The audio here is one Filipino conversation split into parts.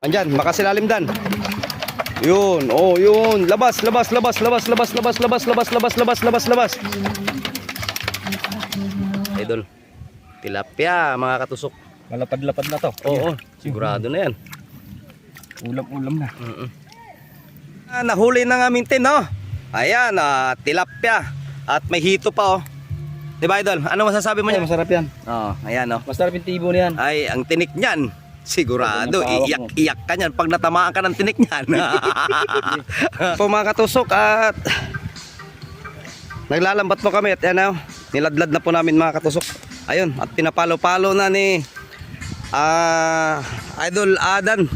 Andyan, makasilalim dan. Yun, oh, yun. Labas, labas, labas, labas, labas, labas, labas, labas, labas, labas, labas, labas. Idol. Tilapia, mga katusok. Malapad-lapad na to. Oo, sigurado na yan. Ulam-ulam na. Mm-mm. Ah, nahuli ng aming tin, no? Ayan, ah, tilapia. At may hito pa, oh. Di ba, Idol? Ano masasabi mo Ay, niya? masarap yan. Oh, ayan, oh. Masarap yung tibo niyan. Ay, ang tinik niyan. Sigurado, mo. iyak-iyak ka niyan pag natamaan ka ng tinik niyan. po mga katusok at naglalambat po kami at yan oh, niladlad na po namin mga katusok. Ayun, at pinapalo-palo na ni ah Idol Adan.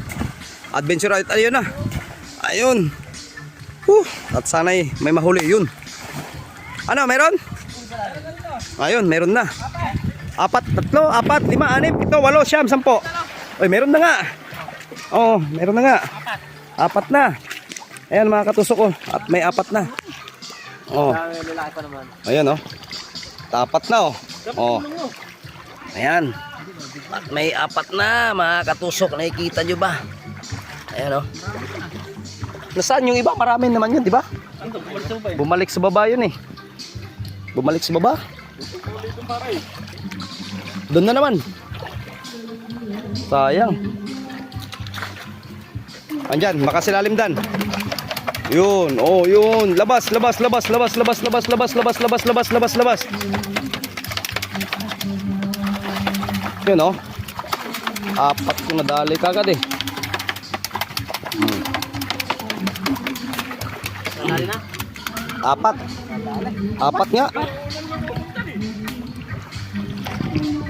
Adventure out. Ayun na. Ayun. Huh, at sana'y may mahuli yun. Ano, meron? Ayun, meron na. Apat, tatlo, apat, lima, anim, pito, walo, siyam, sampo. Oy, meron na nga. Oh, meron na nga. Apat na. Ayan mga katusok ko. At may apat na. Oh. Ayan oh. Apat na oh. Oh. Ayan. At may apat na mga katusok. Nakikita nyo ba? Ayan oh. Nasaan yung iba? Marami naman yun, di ba? Bumalik sa baba yun eh. Bumalik sa baba. Doon na naman. Sayang. Andyan, makasilalim dan. Yun, oh, yun. Labas, labas, labas, labas, labas, labas, labas, labas, labas, labas, labas, labas. Yun, oh. Apat ko nadali kagad eh. Hmm. Apat. Apat nga.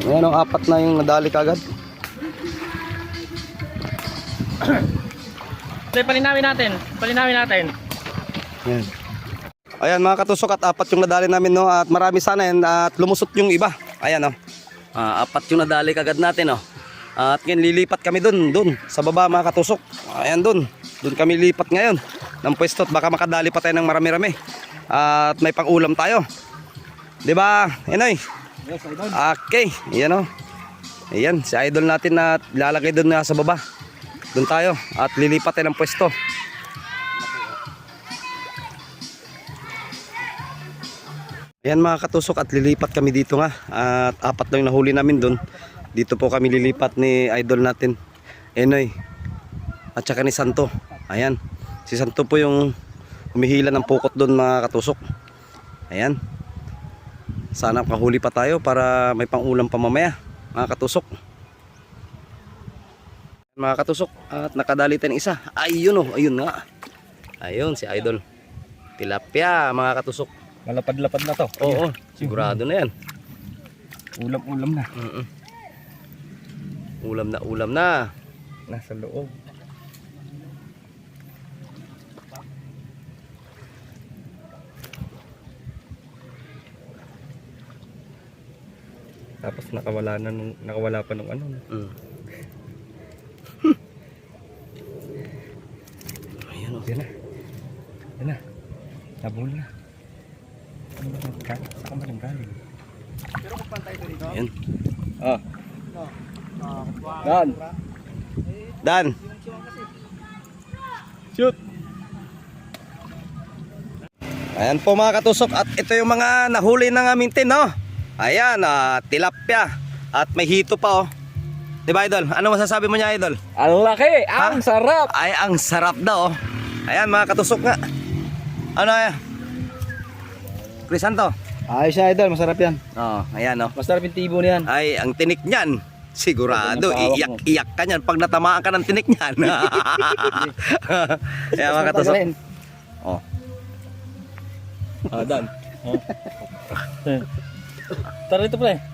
Ayan, oh, apat na yung nadali kagad. Pre, palinawin natin. Palinawin natin. Yan. Ayan mga katusok at apat yung nadali namin no at marami sana yan at lumusot yung iba. Ayan oh. Ah, apat yung nadali kagad natin oh. At ngayon lilipat kami dun, dun sa baba mga katusok. Ayan dun. Dun kami lipat ngayon ng pwesto at baka makadali pa tayo ng marami-rami. At may pang-ulam tayo. 'Di ba? Enoy. Okay, ayan oh. Ayan, si idol natin na lalagay doon na sa baba. Doon tayo at lilipat tayo ng pwesto. Ayan mga katusok at lilipat kami dito nga. At apat lang nahuli namin doon. Dito po kami lilipat ni idol natin. Enoy. At saka ni Santo. Ayan. Si Santo po yung humihila ng pukot doon mga katusok. Ayan. Sana kahuli pa tayo para may pangulam pa mamaya. Mga katusok. Mga katusok. At nakadali tayo ng isa. Ayun oh. Ayun nga. Ayun si idol. Tilapia mga katusok. Malapad-lapad na to. Oo, sigurado na yan. Ulam-ulam na. Mm-mm. Ulam na ulam na. Nasa loob. Tapos nakawala na nung, nakawala pa nung ano. no? Mm. Ayun oh. Yan na. Yan na. Nabul na. Ano ba ito? Ka- Saan ba nang galing? Ayun. Ah. Dan. Dan. Shoot. Ayan po mga katusok at ito yung mga nahuli ng aming tin no. Ayan, ah, tilapia at may hito pa oh. 'Di ba idol? Ano masasabi mo niya idol? Ang laki! Ang Ha? sarap! Ay, ang sarap daw. oh. Ayan, mga katusok nga. Ano yan? Crisanto. Ayos siya idol, masarap yan. Oh, ayan oh. Masarap yung tibo niyan. Ay, ang tinik niyan. Sigurado, iyak-iyak ka niyan pag natamaan ka ng tinik niyan. Ayan, mga katusok. Oh. Ah, Dan. Oh. Tara dito pre.